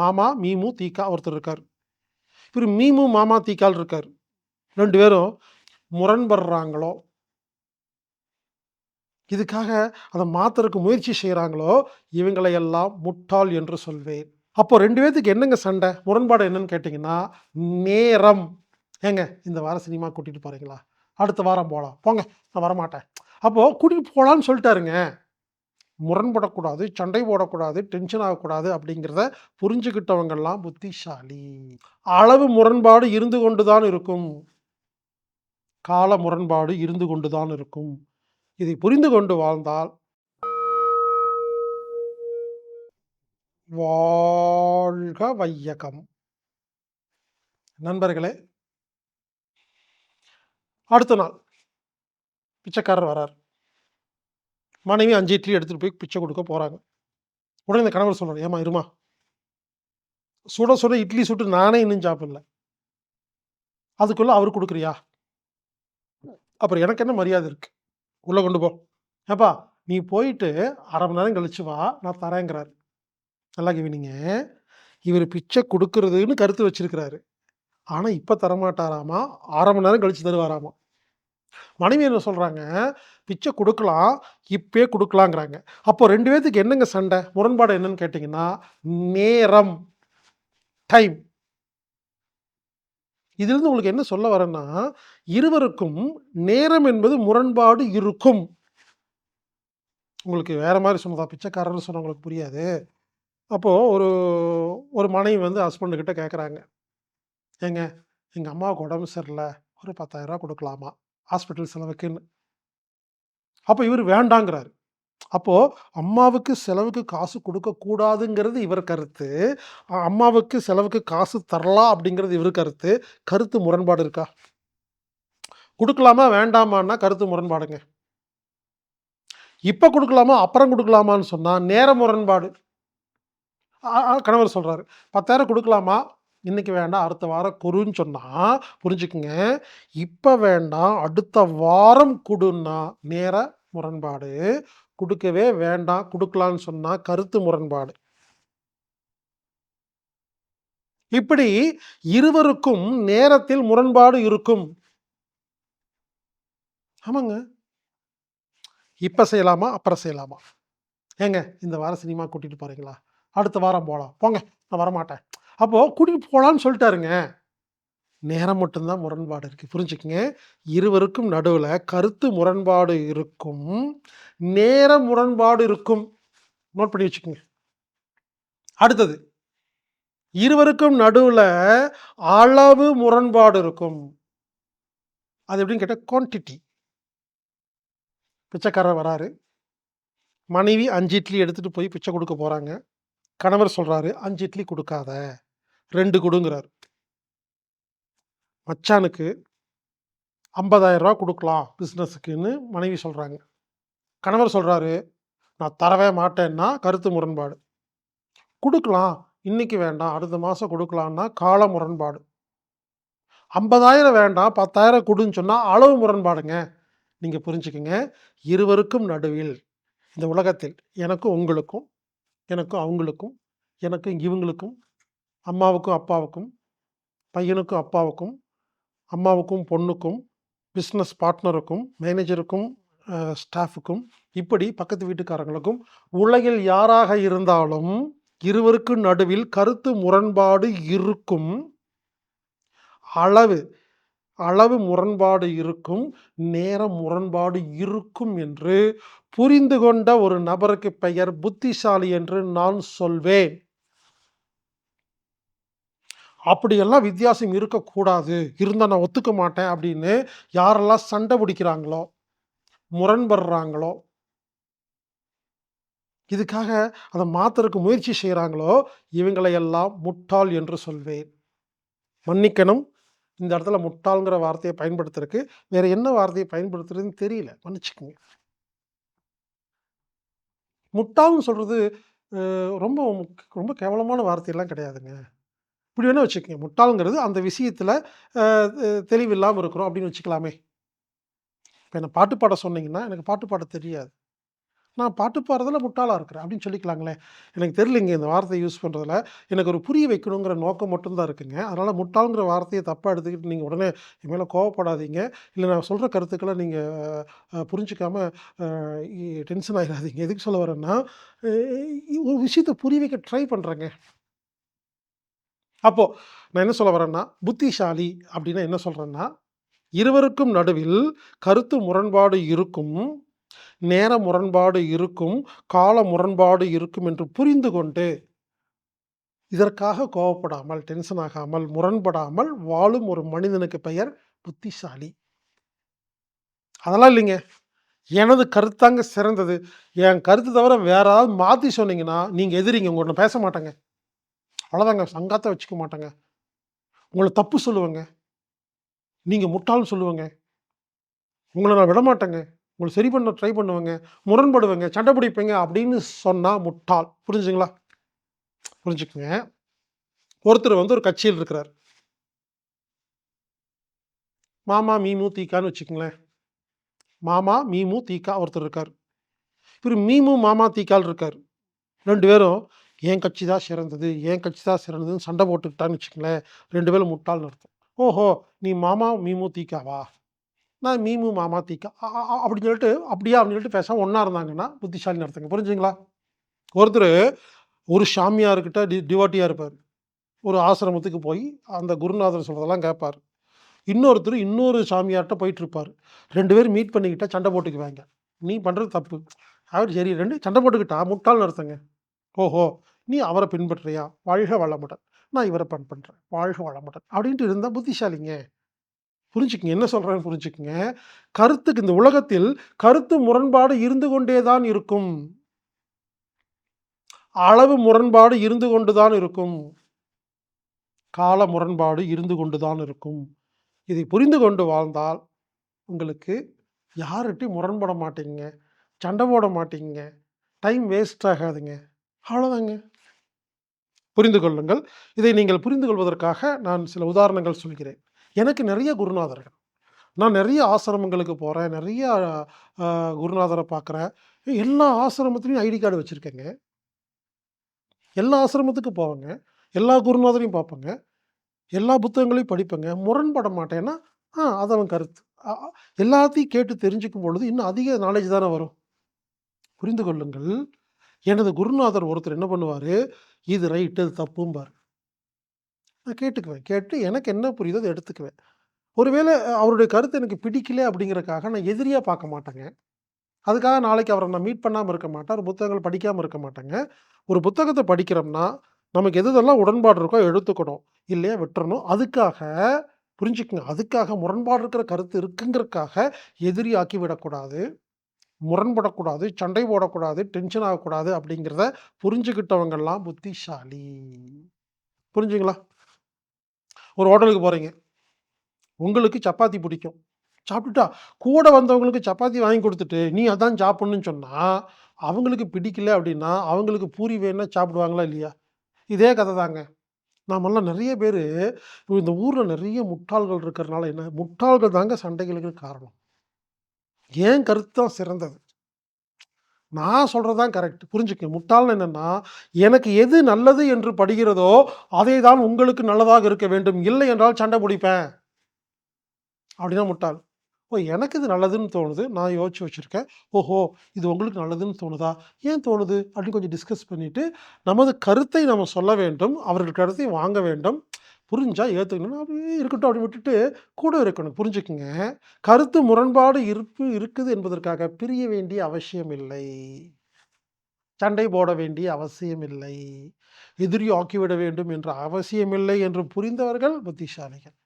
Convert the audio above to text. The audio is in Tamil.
மாமா மீமு தீக்கா ஒருத்தர் இருக்கார். இவர் மீமு மாமா தீக்கால் இருக்கார். ரெண்டு பேரும் முரண்படுறாங்களோ? இதுக்காக அதை மாத்துறதுக்கு முயற்சி செய்கிறாங்களோ இவங்களை எல்லாம் முட்டாள் என்று சொல்வேன். அப்போ ரெண்டு பேர்த்துக்கு என்னங்க சண்டை? முரண்பாடு என்னன்னு கேட்டிங்கன்னா நேரம். ஏங்க இந்த வாரம் சினிமா கூட்டிகிட்டு போகிறீங்களா அடுத்த வாரம் போகலாம் போங்க நான் வரமாட்டேன். அப்போது கூட்டிகிட்டு போகலான்னு சொல்லிட்டாருங்க. முரண்படக்கூடாது சண்டை போடக்கூடாது டென்ஷன் ஆகக்கூடாது அப்படிங்கிறத புரிஞ்சுக்கிட்டவங்கெல்லாம் புத்திசாலி. அளவு முரண்பாடு இருந்து கொண்டு தான் இருக்கும். கால முரண்பாடு இருந்து கொண்டு தான் இருக்கும். இதை புரிந்து கொண்டு வாழ்ந்தால் வாழ்க வையகம். நண்பர்களே அடுத்த நாள் பிச்சைக்காரர் வரார். மனைவி அஞ்சு இட்லி எடுத்துகிட்டு போய் பிச்சை கொடுக்க போகிறாங்க உடனே இந்த கணவர் சொல்கிறார் ஏமா இருமா. சுட சுட இட்லி சுட்டு நானே இன்னும் சாப்பிடல. அதுக்குள்ளே அவர் கொடுக்குறியா? அப்புறம் எனக்கு என்ன மரியாதை இருக்குது உள்ளே கொண்டு போ. ஏப்பா நீ போயிட்டு அரை மணி நேரம் கழிச்சு வா நான் தரேங்கிறாரு. நல்லா கவினிங்க. இவர் பிச்சை கொடுக்கறதுன்னு கருத்து வச்சிருக்கிறாரு. ஆனால் இப்போ தரமாட்டாராமா? அரை மணி நேரம் கழிச்சு தருவாராமா? மனைவி என்ன சொல்கிறாங்க பிச்சை கொடுக்கலாம் இப்பே கொடுக்கலாங்கிறாங்க. அப்போ ரெண்டு பேர்த்துக்கு என்னங்க சண்டை? முரண்பாடு என்னன்னு கேட்டிங்கன்னா நேரம் டைம் இதிலிருந்து உங்களுக்கு என்ன சொல்ல வரேன்னா இருவருக்கும் நேரம் என்பது முரண்பாடு இருக்கும். உங்களுக்கு வேற மாதிரி சொன்னதா பிச்சைக்காரர்னு சொன்ன உங்களுக்கு புரியாது. அப்போது ஒரு ஒரு மனைவி வந்து ஹஸ்பண்டுக்கிட்ட கேட்குறாங்க ஏங்க எங்கள் அம்மாவுக்கு உடம்பு சரியில்லை. ஒரு பத்தாயிரரூவா கொடுக்கலாமா? ஹாஸ்பிட்டல் செலவுக்குன்னு அப்போ இவர் வேண்டாங்கிறாரு. அப்போது அம்மாவுக்கு செலவுக்கு காசு கொடுக்கக்கூடாதுங்கிறது இவர் கருத்து. அம்மாவுக்கு செலவுக்கு காசு தரலாம் அப்படிங்கிறது இவர் கருத்து. கருத்து முரண்பாடு இருக்கா? கொடுக்கலாமா வேண்டாமான்னா கருத்து முரண்பாடுங்க. இப்போ கொடுக்கலாமா அப்புறம் கொடுக்கலாமான்னு சொன்னால் நேர முரண்பாடு. ஆ- கணவர் சொல்கிறாரு பத்தாயிரம் கொடுக்கலாமா இன்றைக்கி வேண்டாம் அடுத்த வாரம் குருன்னு சொன்னால் புரிஞ்சுக்குங்க. இப்போ வேண்டாம் அடுத்த வாரம் கொடுன்னா நேர முரண்பாடு. கொடுக்கவே வேண்டாம் கொடுக்கலான்னு சொன்னால் கருத்து முரண்பாடு. இப்படி இருவருக்கும் நேரத்தில் முரண்பாடு இருக்கும். ஆமாங்க. இப்போ செய்யலாமா அப்புறம் செய்யலாமா? ஏங்க இந்த வாரம் சினிமா கூட்டிகிட்டு போகிறீங்களா அடுத்த வாரம் போகலாம் போங்க நான் வரமாட்டேன். அப்போது கூட்டிகிட்டு போகலான்னு சொல்லிட்டாருங்க. நேரம் மட்டும்தான் முரண்பாடு இருக்குது புரிஞ்சுக்கங்க? இருவருக்கும் நடுவில் கருத்து முரண்பாடு இருக்கும். நேர முரண்பாடு இருக்கும். நோட் பண்ணி வச்சுக்கோங்க. அடுத்தது. இருவருக்கும் நடுவில் அளவு முரண்பாடு இருக்கும். அது எப்படின்னு கேட்டால் குவான்டிட்டி பிச்சைக்காரர் வராரு. மனைவி அஞ்சு இட்லி எடுத்துகிட்டு போய் பிச்சை கொடுக்க போகிறாங்க கணவர் சொல்கிறாரு அஞ்சு இட்லி கொடுக்காத ரெண்டு கொடுங்கிறார். மச்சானுக்கு 50000 ரூபா கொடுக்கலாம் பிஸ்னஸுக்குன்னு மனைவி சொல்கிறாங்க கணவர் சொல்கிறாரு நான் தரவே மாட்டேன்னா கருத்து முரண்பாடு. கொடுக்கலாம் இன்னைக்கு வேண்டாம் அடுத்த மாதம் கொடுக்கலான்னா கால முரண்பாடு. 50000 வேண்டாம் பத்தாயிரம் கொடுன்னு சொன்னால் அளவு முரண்பாடுங்க. நீங்கள் புரிஞ்சுக்கோங்க இருவருக்கும் நடுவில் இந்த உலகத்தில் எனக்கும் உங்களுக்கும் எனக்கும் அவங்களுக்கும் எனக்கும் இவங்களுக்கும் அம்மாவுக்கும் அப்பாவுக்கும் பையனுக்கும் அப்பாவுக்கும் அம்மாவுக்கும் பொண்ணுக்கும் பிஸ்னஸ் பார்ட்னருக்கும் மேனேஜருக்கும் ஸ்டாஃபுக்கும் இப்படி பக்கத்து வீட்டுக்காரங்களுக்கும் உலகில் யாராக இருந்தாலும் இருவருக்கும் நடுவில் கருத்து முரண்பாடு இருக்கும். அளவு அளவு முரண்பாடு இருக்கும் நேர முரண்பாடு இருக்கும் என்று புரிந்து கொண்ட ஒரு நபருக்கு பெயர் புத்திசாலி என்று நான் சொல்வேன். அப்படியெல்லாம் வித்தியாசம் இருக்கக்கூடாது. இருந்தால் நான் ஒத்துக்க மாட்டேன் அப்படின்னு யாரெல்லாம் சண்டை பிடிக்கிறாங்களோ முரண்படுறாங்களோ இதுக்காக அதை மாத்துறதுக்கு முயற்சி செய்கிறாங்களோ இவங்களையெல்லாம் முட்டாள் என்று சொல்வேன். மன்னிக்கணும். இந்த இடத்துல முட்டாளுங்கிற வார்த்தையை பயன்படுத்துறதுக்கு வேற என்ன வார்த்தையை பயன்படுத்துறதுன்னு தெரியல. மன்னிச்சுக்கோங்க முட்டாள்னு சொல்றது ரொம்ப ரொம்ப கேவலமான வார்த்தையெல்லாம் கிடையாதுங்க. இப்படி வேணா வச்சுக்கோங்க. முட்டாளுங்கிறது அந்த விஷயத்துல தெளிவில்லாமல் இருக்கிறோம் அப்படின்னு வச்சுக்கலாமே. இப்போ என்ன பாட்டு பாட சொன்னீங்கன்னா எனக்கு பாட்டு பாட தெரியாது. நான் பாட்டு பாடுறதில் முட்டாளாக இருக்கிறேன் அப்படின்னு சொல்லிக்கலாங்களே. எனக்கு தெரியலைங்க இந்த வார்த்தையை யூஸ் பண்ணுறதுல எனக்கு ஒரு புரிய வைக்கணுங்கிற நோக்கம் மட்டும்தான் இருக்குங்க. அதனால் முட்டாளுங்கிற வார்த்தையை தப்பாக எடுத்துக்கிட்டு நீங்கள் உடனே என் மேலே கோவப்படாதீங்க. இல்லை நான் சொல்கிற கருத்துக்களை நீங்கள் புரிஞ்சிக்காமல் புரிஞ்சுக்காம டென்ஷன் ஆகிடாதீங்க எதுக்கு சொல்ல வரேன்னா, ஒரு விஷயத்தை புரிய வைக்க ட்ரை பண்ணுறேங்க அப்போது நான் என்ன சொல்ல வரேன்னா, புத்திசாலி அப்படின்னா என்ன சொல்கிறேன்னா இருவருக்கும் நடுவில் கருத்து முரண்பாடு இருக்கும், நேர முரண்பாடு இருக்கும், கால முரண்பாடு இருக்கும் என்று புரிந்து கொண்டு இதற்காக கோவப்படாமல், டென்ஷன் ஆகாமல், முரண்படாமல் வாழும் ஒரு மனிதனுக்கு பெயர் புத்திசாலி. அதெல்லாம் இல்லைங்க. எனது கருத்தாங்க சிறந்தது. என் கருத்து தவிர வேற ஏதாவது மாற்றி சொன்னீங்கன்னா, நீங்கள் எதிரிங்க. உங்கள்கிட்ட பேச மாட்டேங்க. அவ்வளோதாங்க. சங்காத்தை வச்சுக்க மாட்டேங்க. உங்களை தப்பு சொல்லுவேங்க. நீங்கள் முட்டாள்ன்னு சொல்லுவேங்க. உங்களை நான் விட மாட்டேங்க உங்களை சரி பண்ண ட்ரை பண்ணுவேங்க. முரண்படுவேங்க, சண்டை பிடிப்பேங்க அப்படின்னு சொன்னால் முட்டாள். புரிஞ்சுங்களா புரிஞ்சுக்கங்க. ஒருத்தர் வந்து ஒரு கட்சியில் இருக்கிறார். மாமா, மீமு, தீகான்னு வச்சுக்கோங்களேன் மாமா, மீமு, தீகா ஒருத்தர் இருக்கார் இவர் மீமு, மாமா, தீக்கால் இருக்கார் ரெண்டு பேரும் என் கட்சி தான் சிறந்தது, என் கட்சி தான் சிறந்ததுன்னு சண்டை போட்டுக்கிட்டான்னு வச்சுக்கோங்களேன் ரெண்டு பேரும் முட்டாள்னு அர்த்தம். ஓஹோ! நீ மாமா, மீமு, தீகாவா? நான் மீமு, மாமா, தீகா. அப்படின்னு சொல்லிட்டு, அப்படியா அப்படின்னு சொல்லிட்டு பேசாம ஒன்றா இருந்தாங்கன்னா, புத்திசாலின்னு நடத்துங்க புரிஞ்சுங்களா ஒருத்தர் ஒரு சாமியார்கிட்ட டி டிவாட்டியாக இருப்பார் ஒரு ஆசிரமத்துக்கு போய் அந்த குருநாதர் சொல்கிறதெல்லாம் கேட்பாரு. இன்னொருத்தர் இன்னொரு சாமியார்கிட்ட போயிட்டு இருப்பார் ரெண்டு பேரும் மீட் பண்ணிக்கிட்டா சண்டை போட்டுக்குவாங்க. நீ பண்ணுறது தப்பு. அவர் சரி ரெண்டு சண்டை போட்டுக்கிட்டா முட்டால் நடத்துங்க ஓஹோ! நீ அவரை பின்பற்றுறியா? வாழ்க வளமுடன். நான் இவரை பண் பண்ணுறேன் வாழ்க வளமுடன். அப்படின்ட்டு இருந்தால் புத்திசாலிங்க. புரிஞ்சுக்கங்க. என்ன சொல்கிறேன்னு புரிஞ்சுக்கங்க. கருத்துக்கு இந்த உலகத்தில் கருத்து முரண்பாடு இருந்து கொண்டே தான் இருக்கும். அளவு முரண்பாடு இருந்து கொண்டு தான் இருக்கும். கால முரண்பாடு இருந்து கொண்டு தான் இருக்கும். இதை புரிந்து கொண்டு வாழ்ந்தால், உங்களுக்கு யார்கிட்டையும் முரண்பட மாட்டீங்க சண்டை போட மாட்டீங்க டைம் வேஸ்ட் ஆகாதுங்க. அவ்வளோதாங்க. புரிந்து கொள்ளுங்கள். இதை நீங்கள் புரிந்து கொள்வதற்காக நான் சில உதாரணங்கள் சொல்கிறேன். எனக்கு நிறைய குருநாதர்கள். நான் நிறைய ஆசிரமங்களுக்கு போகிறேன் நிறைய குருநாதரை பார்க்குறேன். எல்லா ஆசிரமத்துலேயும் ஐடி கார்டு வச்சுருக்கேங்க எல்லா ஆசிரமத்துக்கும் போவேங்க. எல்லா குருநாதரையும் பார்ப்பேங்க. எல்லா புத்தகங்களையும் படிப்பேங்க. முரண்பட மாட்டேன்னா, ஆ அது அவன் கருத்து. எல்லாத்தையும் கேட்டு தெரிஞ்சுக்கும் பொழுது இன்னும் அதிக நாலேஜ் தானே வரும். புரிந்து கொள்ளுங்கள். எனது குருநாதர் ஒருத்தர் என்ன பண்ணுவார் இது ரைட், அது தப்பும்பார் நான் கேட்டுக்குவேன். கேட்டு எனக்கு என்ன புரியுதோ அதை எடுத்துக்குவேன். ஒருவேளை அவருடைய கருத்து எனக்கு பிடிக்கல அப்படிங்கிறதுக்காக நான் எதிரியாக பார்க்க மாட்டேங்க. அதுக்காக நாளைக்கு அவரை நான் மீட் பண்ணாமல் இருக்க மாட்டேன். ஒரு புத்தகங்கள் படிக்காமல் இருக்க மாட்டேங்க. ஒரு புத்தகத்தை படிக்கிறோம்னா, நமக்கு எதுதெல்லாம் உடன்பாடு இருக்கோ எடுத்துக்கணும். இல்லையா விட்டுறணும். அதுக்காக புரிஞ்சுக்கங்க. அதுக்காக முரண்பாடு இருக்கிற கருத்து இருக்குங்கிறதுக்காக எதிரி ஆக்கி விடக்கூடாது. முரண்படக்கூடாது, சண்டை போடக்கூடாது, டென்ஷன் ஆகக்கூடாது அப்படிங்கிறத புரிஞ்சுக்கிட்டவங்கலாம் புத்திசாலி. புரிஞ்சுங்களா ஒரு ஹோட்டலுக்கு போகிறீங்க உங்களுக்கு சப்பாத்தி பிடிக்கும். சாப்பிட்டுட்டா, கூட வந்தவங்களுக்கு சப்பாத்தி வாங்கி கொடுத்துட்டு நீ அதான் சாப்பிட்ணுன்னு சொன்னால் அவங்களுக்கு பிடிக்கல அப்படின்னா, அவங்களுக்கு பூரி வேணும்னா சாப்பிடுவாங்களா இல்லையா? இதே கதை தாங்க. நாமெல்லாம் நிறைய பேர் இந்த ஊரில் நிறைய முட்டாள்கள் இருக்கிறனால என்ன, முட்டாள்கள் தாங்க சண்டைகளுக்கு காரணம். ஏன் கருத்து தான் சிறந்தது. நான் சொல்கிறது தான் கரெக்ட். புரிஞ்சுக்க முட்டாள்னு என்னென்னா எனக்கு எது நல்லது என்று படுகிறதோ, அதை தான் உங்களுக்கு நல்லதாக இருக்க வேண்டும். இல்லை என்றால் சண்டை பிடிப்பேன். அப்படின்னா முட்டாள். ஓ! எனக்கு இது நல்லதுன்னு தோணுது. நான் யோசிச்சு வச்சுருக்கேன் ஓஹோ! இது உங்களுக்கு நல்லதுன்னு தோணுதா? ஏன் தோணுது? அப்படின்னு கொஞ்சம் டிஸ்கஸ் பண்ணிவிட்டு நமது கருத்தை நம்ம சொல்ல வேண்டும். அவர்கள் கருத்தை வாங்க வேண்டும். புரிஞ்சால் ஏற்றுக்கணும் அப்படியே இருக்கட்டும் அப்படின்னு விட்டுட்டு கூட இருக்கணும். புரிஞ்சுக்குங்க கருத்து முரண்பாடு இருப்பு இருக்குது என்பதற்காக பிரிய வேண்டிய அவசியம் இல்லை. சண்டை போட வேண்டிய அவசியம் இல்லை. எதிரி ஆக்கிவிட வேண்டும் என்ற அவசியமில்லை என்று புரிந்தவர்கள் புத்திசாலிகள்.